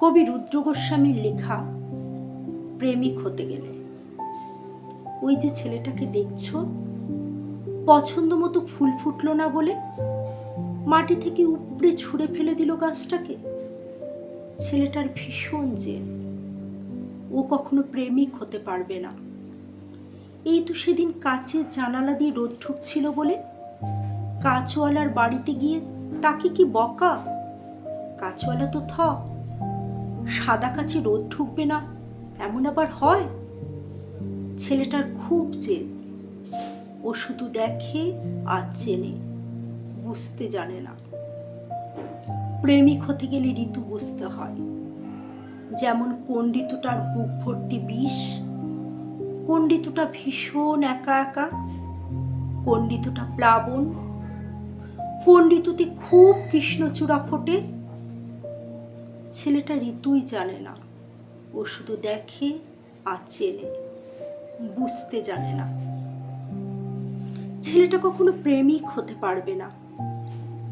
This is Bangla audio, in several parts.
কবি রুদ্র গোস্বামীর লেখা প্রেমিক হতে গেলে। ওই যে ছেলেটাকে দেখছ? পছন্দ মতো ফুল ফুটলো না বলে? মাটি থেকে উপড়ে ছুঁড়ে ফেলে দিল গাছটাকে? ছেলেটার ভীষণ জেদ। ও কখনো প্রেমিক হতে পারবে না। এই তো সেদিন কাচের জানালা দিয়ে রোদ ঢুকছিল বলে। কাঁচওয়ালার বাড়িতে গিয়ে তাকে কি বকা? কাঁচওয়ালা তো থ। সাদা কাছে রোদ ঢুকবে না, এমন আবার হয়? ছেলেটার খুব জেদ। ও শুধু দেখে আর চেনে, বুঝতে জানে না। প্রেমিক হতে গেলে ঋতু বুঝতে হয়। যেমন কোন ঋতুটার বুক ভর্তি বিষ, কোন ঋতুটা ভীষণ একা একা, কোন ঋতুটা প্লাবন, কোন ঋতুতে খুব কৃষ্ণচূড়া ফোটে ছেলেটা ঋতুই জানে না। ও শুধু দেখে আর চেনে, বুঝতে জানে না। ছেলেটা কখনো প্রেমিক হতে পারবে না।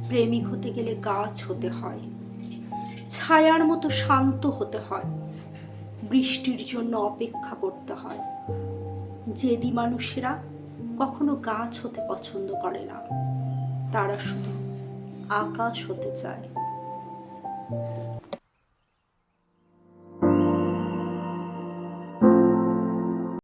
প্রেমিক হতে গেলে গাছ হতে হয়, ছায়ার মতো শান্ত হতে হয়, বৃষ্টির জন্য অপেক্ষা করতে হয়। জেদি মানুষেরা কখনো গাছ হতে পছন্দ করে না, তারা শুধু আকাশ হতে চায়।